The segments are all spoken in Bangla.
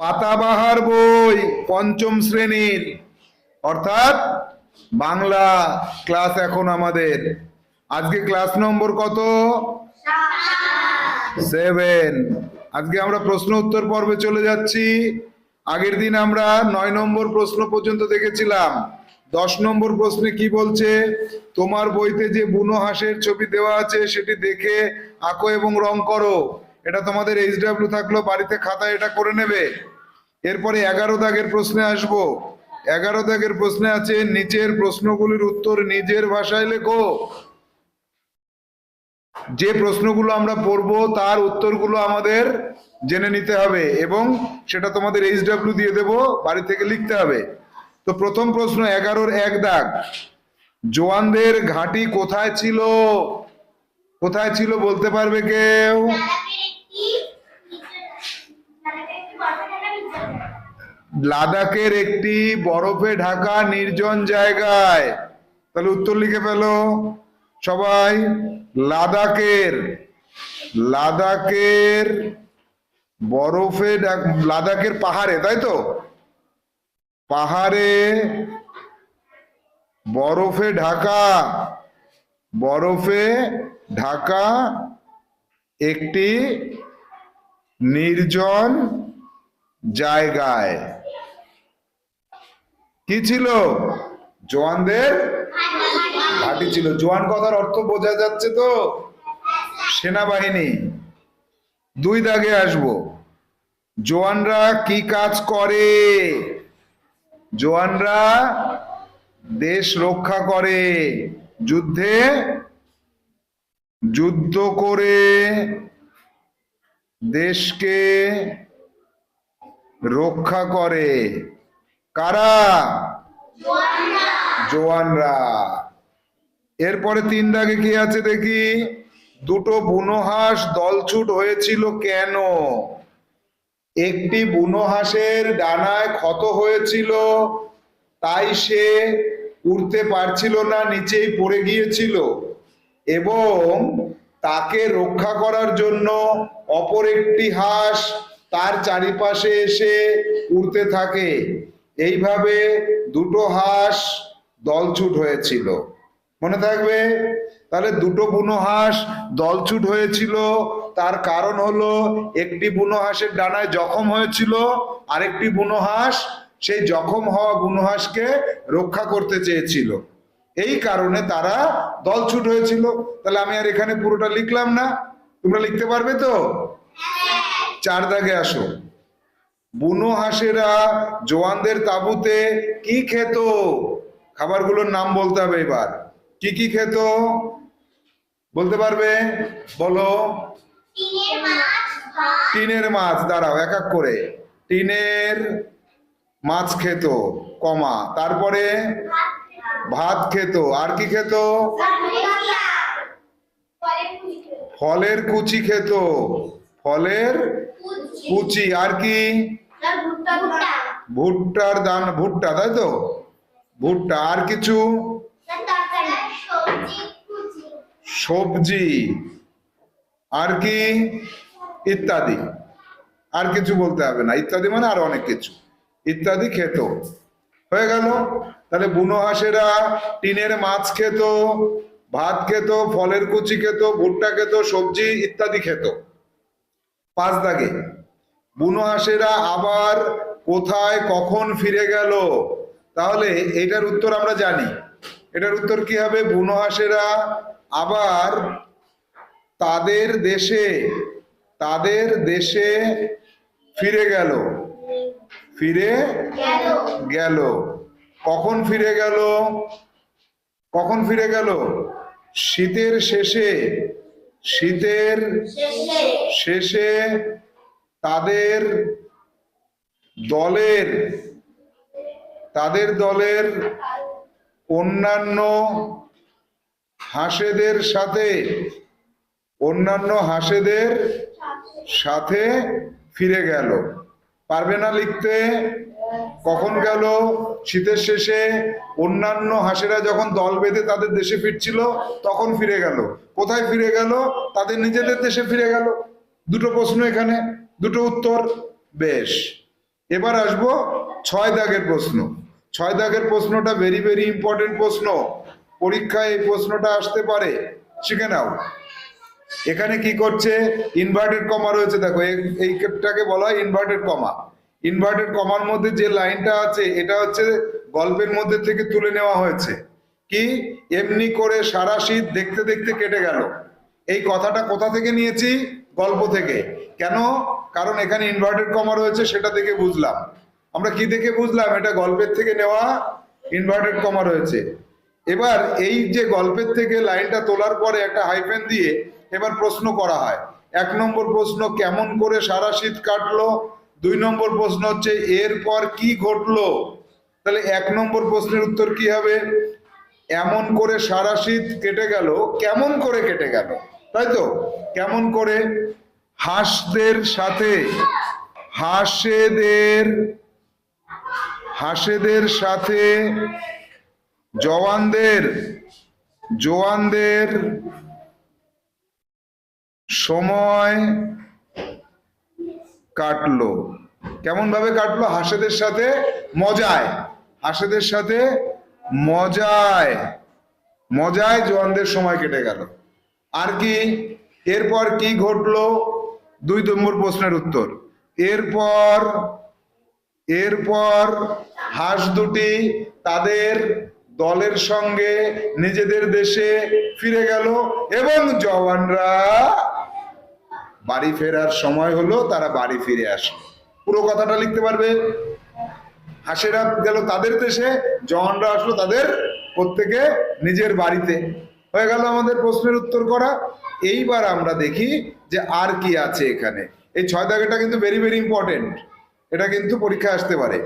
পাতাবাহার বই পঞ্চম শ্রেণির। অর্থাৎ বাংলা ক্লাস এখন আমাদের। আজকে ক্লাস নম্বর কত? সেভেন। আজকে আমরা প্রশ্ন উত্তর পর্বে চলে যাচ্ছি। আগের দিন আমরা নয় নম্বর প্রশ্ন পর্যন্ত দেখেছিলাম। দশ নম্বর প্রশ্নে কি বলছে? তোমার বইতে যে বুনো হাঁসের ছবি দেওয়া আছে, সেটি দেখে আঁকো এবং রং করো। এটা তোমাদের এইচ ডাব্লিউ থাকল, বাড়িতে খাতায় এটা করে নেবে। এরপরে এগারো দাগের প্রশ্নে আসব। এগারো দাগের প্রশ্নে আছে, নিচের প্রশ্নগুলির উত্তর নিজের ভাষায় লেখো। যে প্রশ্নগুলো আমরা পড়ব, তার উত্তরগুলো আমাদের জেনে নিতে হবে এবং সেটা তোমাদের এইচ ডাব্লিউ দিয়ে দেব, বাড়ি থেকে লিখতে হবে। তো প্রথম প্রশ্ন, এগারোর এক দাগ। জোয়ানদের ঘাঁটি কোথায় ছিল? কোথায় ছিল বলতে পারবে কেউ? লাদাখের একটি বরফে ঢাকা নির্জন জায়গায়। তাহলে উত্তর লিখে ফেলো। সবাই, লাদাখের লাদাখের বরফে লাদাখের পাহাড়ে, তাই তো? পাহাড়ে বরফে ঢাকা বরফে ঢাকা একটি নির্জন জায়গায়। কি ছিল? জওয়ানদের ঘাঁটি ছিল। জোয়ান কথার অর্থ বোঝা যাচ্ছে তো? সেনাবাহিনী। দুই দাগে আসব। জোয়ানরা কি কাজ করে? জোয়ানরা দেশ রক্ষা করে। যুদ্ধে যুদ্ধ করে দেশকে রক্ষা করে কারা? জোয়ানরা এরপরে তিন দাগে কি আছে দেখি? দুটো বুনো হাঁস দলছুট হয়েছিল কেন? একটি বুনো হাঁসের ডানায় ক্ষত হয়েছিল, তাই সে উঠতে পারছিল না, নিচেই পড়ে গিয়েছিল এবং তাকে রক্ষা করার জন্য অপর একটি হাঁস তার চারিপাশে এসে উড়তে থাকে। এইভাবে দুটো হাঁস দলছুট হয়েছিল। মনে থাকবে? তাহলে দুটো বুনো হাঁস দলছুট হয়েছিল, তার কারণ হলো একটি বুনো হাঁসের ডানায় জখম হয়েছিল, আরেকটি বুনো হাঁস সেই জখম হওয়া বুনো হাঁসকে রক্ষা করতে চেয়েছিল। এই কারণে তারা দলছুট হয়েছিল। তাহলে আমি আর এখানে পুরোটা লিখলাম না? তোমরা লিখতে পারবে তো? চার দাগে আসো। বুনো হাঁসেরা জোয়ানদের তাঁবুতে কি খেত? খাবারগুলোর নাম বলতে হবে এবার। কি কি খেত? বলতে পারবে? বলো। টিনের মাছ দাঁড়াও এক এক করে। টিনের মাছ খেত, কমা। তারপরে ভাত খেত। আর কি খেত? ফলের কুচি খেত। ফলের কুচি। আর কি? ভুট্টার দান, ভুট্টা, তাই তো? ভুট্টা। আর কিছু? সবজি। আর কি? ইত্যাদি। আর কিছু বলতে হবে না। ইত্যাদি মানে আর অনেক কিছু। ইত্যাদি খেত। হয়ে গেল। তাহলে বুনো হাঁসেরা টিনের মাছ খেত, ভাত খেত, ফলের কুচি খেত, ভুট্টা খেত, সবজি ইত্যাদি খেত। পাঁচ দাগে। বুনো হাঁসেরা আবার কোথায়, কখন ফিরে গেল? তাহলে এটার উত্তর আমরা জানি। এটার উত্তর কি হবে? বুনো হাঁসেরা আবার তাদের দেশে তাদের দেশে ফিরে গেল। ফিরে গেল। কখন ফিরে গেল? কখন ফিরে গেল? শীতের শেষে। শীতের শেষে তাদের দলের তাদের দলের অন্যান্য হাঁসেদের সাথে অন্যান্য হাঁসেদের সাথে ফিরে গেল। পারবে না লিখতে? কখন গেল? শীতের শেষে অন্যান্য হাঁসেরা যখন দল বেঁধে তাদের দেশে ফিরছিল, তখন ফিরে গেল। কোথায় ফিরে গেল? তাদের নিজেদের দেশে ফিরে গেল। দুটো প্রশ্ন এখানে, দুটো উত্তর। বেশ। এবার আসব ছয় দাগের প্রশ্ন। ছয় দাগের প্রশ্নটা ভেরি ভেরি ইম্পর্টেন্ট প্রশ্ন। পরীক্ষায় এই প্রশ্নটা আসতে পারে। শিখে নাও। এখানে কি করছে? ইনভার্টেড কমা রয়েছে, দেখো, এই- এইটাকে বলা হয় ইনভার্টেড কমা ইনভার্টেড কমার মধ্যে যে লাইনটা আছে, এটা হচ্ছে গল্পের মধ্যে থেকে তুলে নেওয়া হয়েছে। কি? এমনি করে সারা শীত দেখতে দেখতে কেটে গেল। এই কথাটা কোথা থেকে নিয়েছি? গল্প থেকে। কেন? কারণ এখানে ইনভার্টেড কমা রয়েছে, সেটা দেখে বুঝলাম। আমরা কি দেখে বুঝলাম? এটা গল্পের থেকে নেওয়া ইনভার্টেড কমা রয়েছে। এবার এই যে গল্পের থেকে লাইনটা তোলার পরে একটা হাইফেন দিয়ে এবার প্রশ্ন করা হয়। এক নম্বর প্রশ্ন, কেমন করে সারা শীত কাটলো? দুই নম্বর প্রশ্ন হচ্ছে, এরপর কি ঘটলো? তাহলে এক নম্বর প্রশ্নের উত্তর কি হবে? এমন করে সারা শীত কেটে গেল, কেমন করে কেটে গেল? তাই তো? কেমন করে? হাঁসদের সাথে, হাঁসেদের হাঁসেদের সাথে জওয়ানদের জোয়ানদের সময় কাটলো। কেমন ভাবে কাটলো? হাঁসেদের সাথে মজায়। হাঁসেদের সাথে মজায়। মজায় জোয়ানদের সময় কেটে গেল। আর কি? এরপর কি ঘটলো? দুই নম্বর প্রশ্নের উত্তর। এরপর এরপর হাঁস দুটি তাদের দলের সঙ্গে নিজেদের দেশে ফিরে গেল এবং জওয়ানরা বাড়ি ফেরার সময় হলো তারা বাড়ি ফিরে আসলো পুরো কথাটা লিখতে পারবে? হাঁসেরা গেল তাদের দেশে, জওয়ানরা আসলো তাদের প্রত্যেকে নিজের বাড়িতে। হয়ে গেল আমাদের প্রশ্নের উত্তর করা। এইবার আমরা দেখি যে আর কি আছে এখানে। এই ছয় দাগেটা কিন্তু ভেরি ভেরি ইম্পর্টেন্ট এটা কিন্তু পরীক্ষায় আসতে পারে।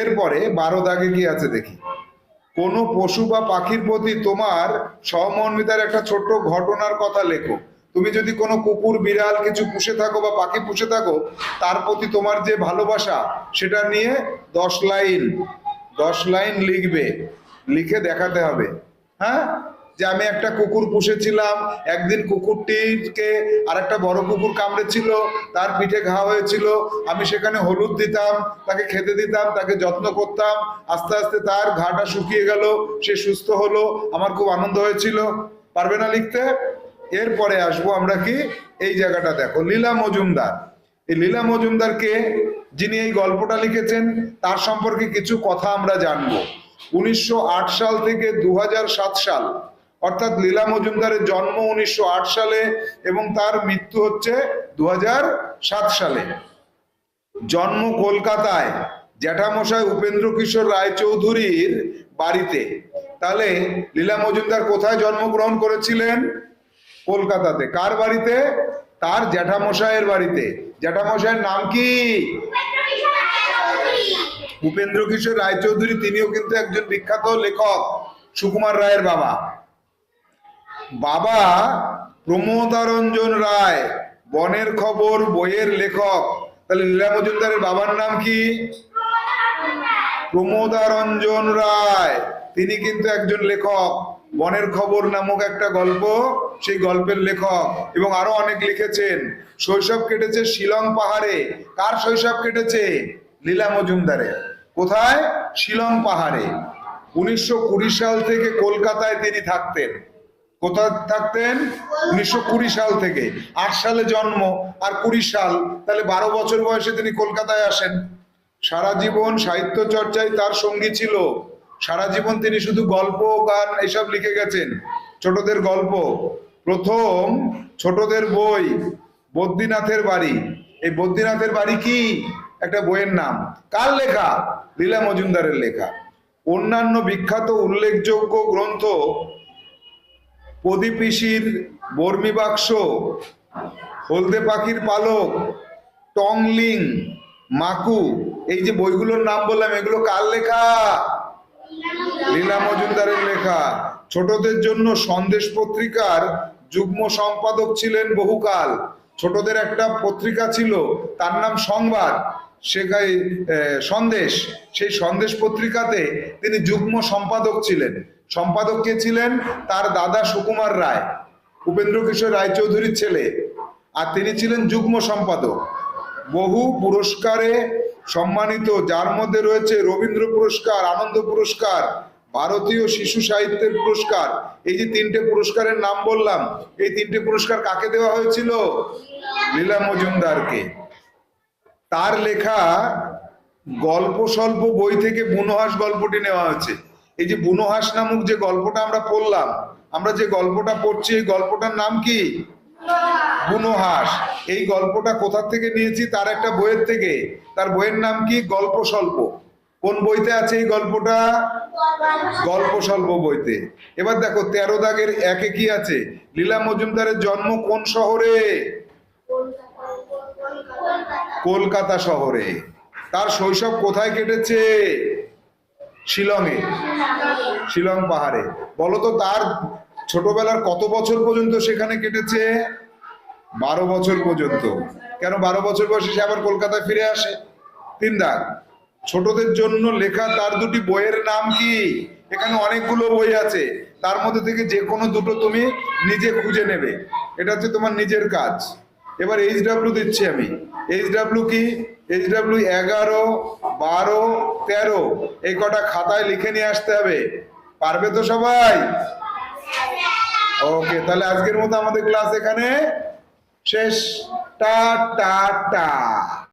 এরপরে বারো দাগে কি আছে দেখি? কোনো পশু বা পাখির প্রতি তোমার সহমর্মিতার একটা ছোট্ট ঘটনার কথা লেখো। তুমি যদি কোনো কুকুর, বিড়াল কিছু পুষে থাকো বা পাখি পুষে থাকো, তার প্রতি তোমার যে ভালোবাসা, সেটা নিয়ে দশ লাইন দশ লাইন লিখবে, লিখে দেখাতে হবে। হ্যাঁ? যে আমি একটা কুকুর পুষেছিলাম, একদিন কুকুরটিকে আর একটা বড় কুকুর কামড়েছিল, তার পিঠে ঘা হয়েছিল, আমি সেখানে হলুদ দিতাম, তাকে খেতে দিতাম, তাকে যত্ন করতাম, আস্তে আস্তে তার ঘাটা শুকিয়ে গেল, সে সুস্থ হলো, আমার খুব আনন্দ হয়েছিল। পারবে না লিখতে? এরপরে আসব আমরা কি? এই জায়গাটা দেখো, লীলা মজুমদার। এই লীলা মজুমদারকে যিনি এই গল্পটা লিখেছেন, তার সম্পর্কে কিছু কথা আমরা জানব। উনিশশো আট সাল থেকে দু হাজার সাত সাল, অর্থাৎ লীলা মজুমদারের জন্ম উনিশশো আট সালে এবং তার মৃত্যু হচ্ছে দু হাজার সাত সালে। জন্ম কলকাতায়, জ্যাঠামশাই উপেন্দ্র কিশোর রায়চৌধুরীর বাড়িতে। তাহলে লীলা মজুমদার কোথায় জন্মগ্রহণ করেছিলেন? কলকাতাতে। কার বাড়িতে? তার জ্যাঠামশাইয়ের বাড়িতে। জ্যাঠামশাইয়ের নাম কি? উপেন্দ্র কিশোর রায়চৌধুরী, তিনিও কিন্তু একজন বিখ্যাত লেখক, সুকুমার রায়ের বাবা। বাবা প্রমোদারঞ্জন রায়, বনের খবর বইয়ের লেখক। তাহলে লীলা মজুমদারের বাবার নাম কি? প্রমোদারঞ্জন রায়। তিনি কিন্তু একজন লেখক। বনের খবর নামক একটা গল্প, সেই গল্পের লেখক এবং আরও অনেক লিখেছেন। শৈশব কেটেছে শিলং পাহাড়ে। কার শৈশব কেটেছে? লীলা মজুমদারে কোথায়? শিলং পাহাড়ে। উনিশশো কুড়ি সাল থেকে কলকাতায় তিনি থাকতেন। কোথায় থাকতেন? উনিশশো কুড়ি সাল থেকে। আট সালে জন্ম আর কুড়ি সাল। তাহলে বারো বছর বয়সে তিনি কলকাতায় আসেন। সারা জীবন সাহিত্য চর্চায় তার সঙ্গী ছিল। সারা জীবন তিনি শুধু গল্প, গান এসব লিখে গেছেন। ছোটদের গল্প। প্রথম ছোটদের বই, বদ্রীনাথের বাড়ি। এই বদ্রীনাথের বাড়ি কি? একটা বইয়ের নাম। কার লেখা? লীলা মজুমদারের লেখা। অন্যান্য বিখ্যাত উল্লেখযোগ্য গ্রন্থ প্রদীপিসির বর্মি বাক্স, হলদে পাখির পালক, টংলিং, মাকু। এই যে বইগুলোর নাম বললাম, এগুলো কার লেখা? লীলা মজুমদারের লেখা, ছোটদের জন্য সন্দেশ পত্রিকার যুগ্ম সম্পাদক ছিলেন বহুকাল। ছোটদের একটা পত্রিকা ছিল, তার নাম সংবাদ। সেখানে সন্দেশ। সেই সন্দেশ পত্রিকাতে তিনি যুগ্ম সম্পাদক ছিলেন। সম্পাদক কে ছিলেন? তার দাদা সুকুমার রায়, উপেন্দ্র কিশোর রায়চৌধুরীর ছেলে। আর তিনি ছিলেন যুগ্ম সম্পাদক। বহু পুরস্কারে সম্মানিত, যার মধ্যে রয়েছে রবীন্দ্র পুরস্কার, আনন্দ পুরস্কার ভারতীয় শিশু সাহিত্যের পুরস্কার। এই যে তিনটে পুরস্কারের নাম বললাম, এই তিনটে পুরস্কার কাকে দেওয়া হয়েছিল? লীলা মজুমদারকে। তার লেখা গল্প স্বল্প বই থেকে বুনোহাস গল্পটি নেওয়া হয়েছে। এই যে বুনোহাস নামক যে গল্পটা আমরা পড়লাম, আমরা যে গল্পটা পড়ছি, এই গল্পটার নাম কি? বুনোহাস। এই গল্পটা কোথা থেকে নিয়েছি? তার একটা বইয়ের থেকে। তার বইয়ের নাম কি? গল্প স্বল্প। কোন বইতে আছে এই গল্পটা? গল্প স্বল্প বইতে। এবার দেখো, তেরো দাগের একে কি আছে? লীলা মজুমদারের জন্ম কোন শহরে? কলকাতা শহরে। তার শৈশব কোথায় কেটেছে? শিলংয়ে। শিলং পাহাড়ে। বলতো তার ছোটবেলার কত বছর পর্যন্ত সেখানে কেটেছে? বারো বছর পর্যন্ত। কেন বারো বছর বয়সে সে আবার কলকাতায় ফিরে আসে? তিন দাগ। ছোটদের জন্য লেখা তার দুটি বইয়ের নাম কি? এখানে অনেকগুলো বই আছে। তার মধ্যে থেকে যে কোনো দুটো তুমি নিজে খুঁজে নেবে। এটা হচ্ছে তোমার নিজের কাজ। এবার এইচ ডাব্লিউ দিচ্ছি আমি। এইচ ডাব্লিউ কি? এইচ ডাব্লিউ এগারো, বারো, তেরো। এই কটা খাতায় লিখে নিয়ে আসতে হবে। পারবে তো সবাই? ওকে, তাহলে আজকের মতো আমাদের ক্লাস এখানে শেষ। টা টা টা।